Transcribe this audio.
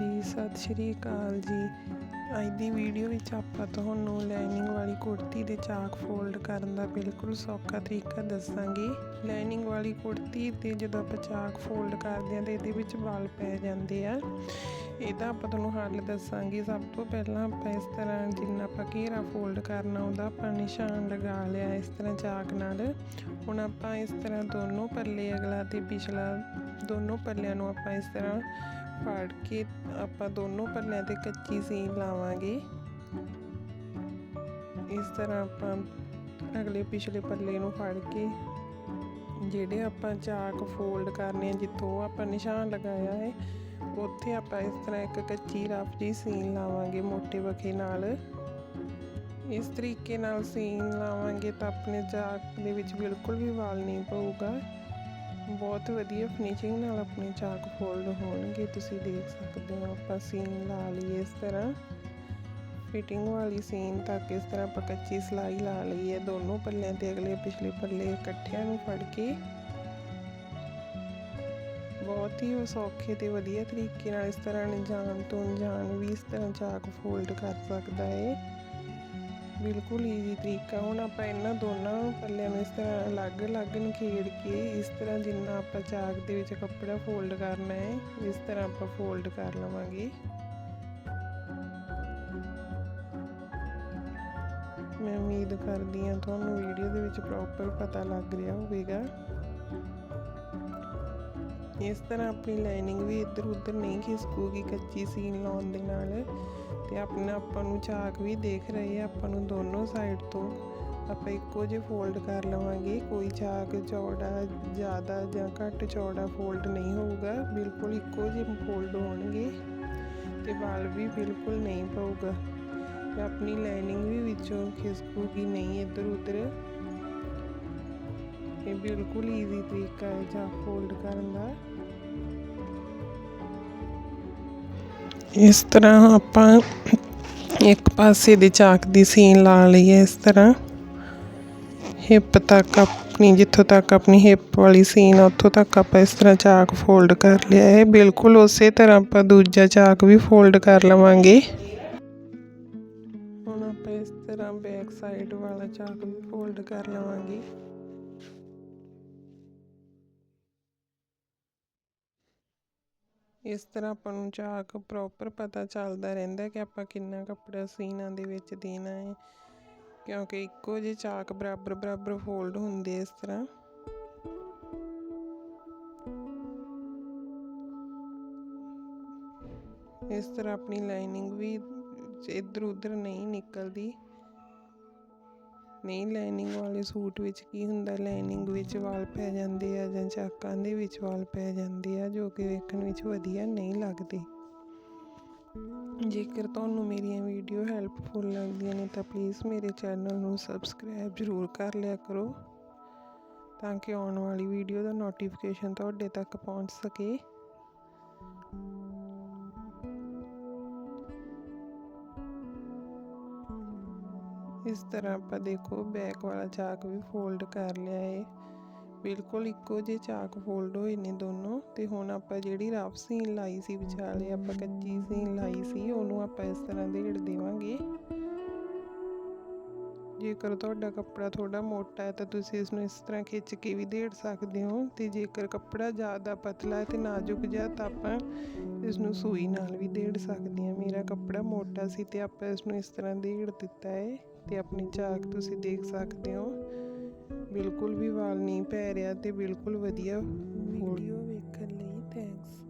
ਜੀ, ਸਤਿ ਸ਼੍ਰੀ ਅਕਾਲ ਜੀ। ਅੱਜ ਦੀ ਵੀਡੀਓ ਵਿੱਚ ਆਪਾਂ ਤੁਹਾਨੂੰ ਲਾਈਨਿੰਗ ਵਾਲੀ ਕੁੜਤੀ ਦੇ ਚਾਕ ਫੋਲਡ ਕਰਨ ਦਾ ਬਿਲਕੁਲ ਸੌਖਾ ਤਰੀਕਾ ਦੱਸਾਂਗੇ। ਲਾਈਨਿੰਗ ਵਾਲੀ ਕੁੜਤੀ ਤੇ ਜਦੋਂ ਆਪਾਂ ਚਾਕ ਫੋਲਡ ਕਰਦੇ ਹਾਂ ਤਾਂ ਇਹਦੇ ਵਿੱਚ ਵਾਲ ਪੈ ਜਾਂਦੇ ਆ। ਇਹਦਾ ਆਪਾਂ ਤੁਹਾਨੂੰ ਹੱਲ ਦੱਸਾਂਗੇ। ਸਭ ਤੋਂ ਪਹਿਲਾਂ ਆਪਾਂ ਇਸ ਤਰ੍ਹਾਂ ਜਿੰਨਾ ਆਪਾਂ ਘੇਰਾ ਫੋਲਡ ਕਰਨਾ, ਉਹਦਾ ਆਪਾਂ ਨਿਸ਼ਾਨ ਲਗਾ ਲਿਆ ਇਸ ਤਰ੍ਹਾਂ ਚਾਕ ਨਾਲ। ਹੁਣ ਆਪਾਂ ਇਸ ਤਰ੍ਹਾਂ ਦੋਨੋਂ ਪੱਲੇ, ਅਗਲਾ ਤੇ ਪਿਛਲਾ ਦੋਨੋਂ ਪੱਲਿਆਂ ਨੂੰ ਆਪਾਂ ਇਸ ਤਰ੍ਹਾਂ ਫਾੜ ਕੇ ਆਪਾਂ ਦੋਨੋਂ ਪੱਲਿਆਂ ਤੇ ਕੱਚੀ ਸੀਨ ਲਾਵਾਂਗੇ। ਇਸ ਤਰ੍ਹਾਂ ਆਪਾਂ ਅਗਲੇ ਪਿਛਲੇ ਪੱਲੇ ਨੂੰ ਫੜ ਕੇ ਜਿਹੜੇ ਆਪਾਂ ਚਾਕ ਫੋਲਡ ਕਰਨੇ ਆ, ਜਿੱਥੋਂ ਆਪਾਂ ਨਿਸ਼ਾਨ ਲਗਾਇਆ ਹੈ, ਉੱਥੇ ਆਪਾਂ ਇਸ ਤਰ੍ਹਾਂ ਇੱਕ ਕੱਚੀ ਰਫ ਜੀ ਸੀਨ ਲਾਵਾਂਗੇ ਮੋਟੇ ਵਖੇ ਨਾਲ। ਇਸ ਤਰੀਕੇ ਨਾਲ ਸੀਨ ਲਾਵਾਂਗੇ ਤਾਂ ਆਪਣੇ ਚਾਕ ਦੇ ਵਿੱਚ ਬਿਲਕੁਲ ਵੀ ਵਾਲ ਨਹੀਂ ਪਊਗਾ। ਬਹੁਤ ਵਧੀਆ ਫਿਨਿਸ਼ਿੰਗ ਨਾਲ ਆਪਣੇ ਚਾਕ ਫੋਲਡ ਹੋਣਗੇ, ਤੁਸੀਂ ਦੇਖ ਸਕਦੇ ਹੋ ਆਪਾਂ ਸੀਨ ਲਾ ਲਈ ਇਸ ਤਰ੍ਹਾਂ। ਫਿਟਿੰਗ ਵਾਲੀ ਸੀਨ ਤੱਕ ਇਸ ਤਰ੍ਹਾਂ ਆਪਾਂ ਕੱਚੀ ਸਲਾਈ ਲਾ ਲਈ ਹੈ, ਦੋਨੋਂ ਪੱਲਿਆਂ ਤੇ ਅਗਲੇ ਪਿਛਲੇ ਪੱਲੇ ਇਕੱਠਿਆਂ ਨੂੰ ਫੜ ਕੇ। ਬਹੁਤ ਹੀ ਸੌਖੇ ਤੇ ਵਧੀਆ ਤਰੀਕੇ ਨਾਲ ਇਸ ਤਰ੍ਹਾਂ ਅਣਜਾਣ ਤੋਂ ਅਣਜਾਣ ਵੀ ਇਸ ਤਰ੍ਹਾਂ ਚਾਕ ਫੋਲਡ ਕਰ ਸਕਦਾ ਹੈ ਬਿਲਕੁਲ ਈਜ਼ੀ ਤਰੀਕਾ ਹੁਣ ਆਪਾਂ ਇਹਨਾਂ ਦੋਨਾਂ ਪੱਲਿਆਂ ਨੂੰ ਇਸ ਤਰ੍ਹਾਂ ਅਲੱਗ-ਅਲੱਗ ਨਿਖੇੜ ਕੇ ਇਸ ਤਰ੍ਹਾਂ ਜਿੰਨਾ ਆਪਾਂ ਚਾਕ ਦੇ ਵਿੱਚ ਕੱਪੜਾ ਫੋਲਡ ਕਰਨਾ ਹੈ, ਇਸ ਤਰ੍ਹਾਂ ਆਪਾਂ ਫੋਲਡ ਕਰ ਲਵਾਂਗੇ। ਮੈਂ ਉਮੀਦ ਕਰਦੀ ਹਾਂ ਤੁਹਾਨੂੰ ਵੀਡੀਓ ਦੇ ਵਿੱਚ ਪ੍ਰੋਪਰ ਪਤਾ ਲੱਗ ਰਿਹਾ ਹੋਵੇਗਾ। ਇਸ ਤਰ੍ਹਾਂ ਆਪਣੀ ਲਾਈਨਿੰਗ ਵੀ ਇੱਧਰ ਉੱਧਰ ਨਹੀਂ ਖਿਸਕੂਗੀ ਕੱਚੀ ਸੀਨ ਲਾਉਣ ਦੇ ਨਾਲ। ਤੇ ਆਪਣਾ ਆਪਾਂ ਨੂੰ ਚਾਕ ਵੀ ਦੇਖ ਰਹੇ ਆ ਆਪਾਂ ਨੂੰ ਦੋਨੋਂ ਸਾਈਡ ਤੋਂ। ਆਪਾਂ ਇੱਕੋ ਜਿਹੇ ਫੋਲਡ ਕਰ ਲਵਾਂਗੇ, ਕੋਈ ਚਾਕ ਚੌੜਾ, ਜ਼ਿਆਦਾ ਜਾਂ ਘੱਟ ਚੌੜਾ ਫੋਲਡ ਨਹੀਂ ਹੋਊਗਾ, ਬਿਲਕੁਲ ਇੱਕੋ ਜਿਹੇ ਫੋਲਡ ਹੋਣਗੇ। ਤੇ ਵਾਲ ਵੀ ਬਿਲਕੁਲ ਨਹੀਂ ਪਊਗਾ। ਤੇ ਆਪਣੀ ਲਾਈਨਿੰਗ ਵੀ ਵਿੱਚੋਂ ਖਿਸਕੂਗੀ ਨਹੀਂ ਇੱਧਰ ਉੱਧਰ। ਇਹ ਬਿਲਕੁਲ ਈਜ਼ੀ ਤਰੀਕਾ ਹੈ ਚਾਕ ਫੋਲਡ ਕਰਨ ਦਾ। ਇਸ ਤਰ੍ਹਾਂ ਆਪਾਂ ਇੱਕ ਪਾਸੇ ਦੇ ਚਾਕ ਦੀ ਸੀਨ ਲਾ ਲਈ ਹੈ ਇਸ ਤਰ੍ਹਾਂ। ਹਿੱਪ ਤੱਕ ਆਪਣੀ, ਜਿੱਥੋਂ ਤੱਕ ਆਪਣੀ ਹਿੱਪ ਵਾਲੀ ਸੀਨ ਉੱਥੋਂ ਤੱਕ ਆਪਾਂ ਇਸ ਤਰ੍ਹਾਂ ਚਾਕ ਫੋਲਡ ਕਰ ਲਿਆ ਹੈ। ਬਿਲਕੁਲ ਉਸੇ ਤਰ੍ਹਾਂ ਆਪਾਂ ਦੂਜਾ ਚਾਕ ਵੀ ਫੋਲਡ ਕਰ ਲਵਾਂਗੇ। ਹੁਣ ਆਪਾਂ ਇਸ ਤਰ੍ਹਾਂ ਬੈਕ ਸਾਈਡ ਵਾਲਾ ਚਾਕ ਵੀ ਫੋਲਡ ਕਰ ਲਵਾਂਗੇ। ਇਸ ਤਰ੍ਹਾਂ ਆਪਾਂ ਨੂੰ ਚਾਕ ਪ੍ਰੋਪਰ ਪਤਾ ਚੱਲਦਾ ਰਹਿੰਦਾ ਕਿ ਆਪਾਂ ਕਿੰਨਾ ਕੱਪੜਾ ਸੀਨਾਂ ਦੇ ਵਿੱਚ ਦੇਣਾ ਹੈ। ਕਿਉਂਕਿ ਇੱਕੋ ਜਿਹੇ ਚਾਕ ਬਰਾਬਰ ਬਰਾਬਰ ਫੋਲਡ ਹੁੰਦੇ ਇਸ ਤਰ੍ਹਾਂ। ਇਸ ਤਰ੍ਹਾਂ ਆਪਣੀ ਲਾਈਨਿੰਗ ਵੀ ਇੱਧਰ ਉੱਧਰ ਨਹੀਂ ਨਿਕਲਦੀ। ਨਹੀਂ, ਲਾਈਨਿੰਗ ਵਾਲੇ ਸੂਟ ਵਿੱਚ ਕੀ ਹੁੰਦਾ? ਲਾਈਨਿੰਗ ਵਿੱਚ ਵਾਲ ਪੈ ਜਾਂਦੇ ਆ ਜਾਂ ਚਾਕਾਂ ਦੇ ਵਿੱਚ ਵਾਲ ਪੈ ਜਾਂਦੇ ਆ, ਜੋ ਕਿ ਵੇਖਣ ਵਿੱਚ ਵਧੀਆ ਨਹੀਂ ਲੱਗਦੇ। ਜੇਕਰ ਤੁਹਾਨੂੰ ਮੇਰੀਆਂ ਵੀਡੀਓ ਹੈਲਪਫੁਲ ਲੱਗਦੀਆਂ ਨੇ, ਤਾਂ ਪਲੀਜ਼ ਮੇਰੇ ਚੈਨਲ ਨੂੰ ਸਬਸਕ੍ਰਾਈਬ ਜ਼ਰੂਰ ਕਰ ਲਿਆ ਕਰੋ, ਤਾਂ ਕਿ ਆਉਣ ਵਾਲੀ ਵੀਡੀਓ ਦਾ ਨੋਟੀਫਿਕੇਸ਼ਨ ਤੁਹਾਡੇ ਤੱਕ ਪਹੁੰਚ ਸਕੇ। ਇਸ ਤਰ੍ਹਾਂ ਆਪਾਂ ਦੇਖੋ ਬੈਕ ਵਾਲਾ ਚਾਕ ਵੀ ਫੋਲਡ ਕਰ ਲਿਆ ਹੈ ਬਿਲਕੁਲ ਇੱਕੋ ਜਿਹੇ ਚਾਕ ਫੋਲਡ ਹੋਏ ਨੇ ਦੋਨੋਂ ਤੇ ਹੁਣ ਆਪਾਂ ਜਿਹੜੀ ਰਫ ਸੀਨ ਲਾਈ ਸੀ ਵਿਚਾਲੇ, ਆਪਾਂ ਕੱਚੀ ਸੀਨ ਲਾਈ ਸੀ, ਉਹਨੂੰ ਆਪਾਂ ਇਸ ਤਰ੍ਹਾਂ ਦੇੜ ਦੇਵਾਂਗੇ। ਜੇਕਰ ਤੁਹਾਡਾ ਕੱਪੜਾ ਥੋੜਾ ਮੋਟਾ ਹੈ ਤਾਂ ਤੁਸੀਂ ਇਸ ਨੂੰ ਇਸ ਤਰ੍ਹਾਂ ਖਿੱਚ ਕੇ ਵੀ ਦੇੜ ਸਕਦੇ ਹੋ ਤੇ ਜੇਕਰ ਕੱਪੜਾ ਜ਼ਿਆਦਾ ਪਤਲਾ ਹੈ ਤੇ ਨਾਜ਼ੁਕ ਜਿਹਾ ਤਾਂ ਆਪਾਂ ਇਸ ਨੂੰ ਸੂਈ ਨਾਲ ਵੀ ਦੇੜ ਸਕਦੇ ਹਾਂ। ਮੇਰਾ ਕੱਪੜਾ ਮੋਟਾ ਸੀ ਤੇ ਆਪਾਂ ਇਸ ਨੂੰ ਇਸ ਤਰ੍ਹਾਂ ਦੇੜ ਦਿੱਤਾ ਹੈ ਤੇ ਆਪਣੀ ਝਾਕ ਤੁਸੀਂ ਦੇਖ ਸਕਦੇ ਹੋ। ਬਿਲਕੁਲ ਵੀ ਵਾਲ ਨਹੀਂ ਪੈ ਰਿਹਾ ਤੇ ਬਿਲਕੁਲ ਵਧੀਆ। ਵੀਡੀਓ ਵੇਖਣ ਲਈ ਥੈਂਕਸ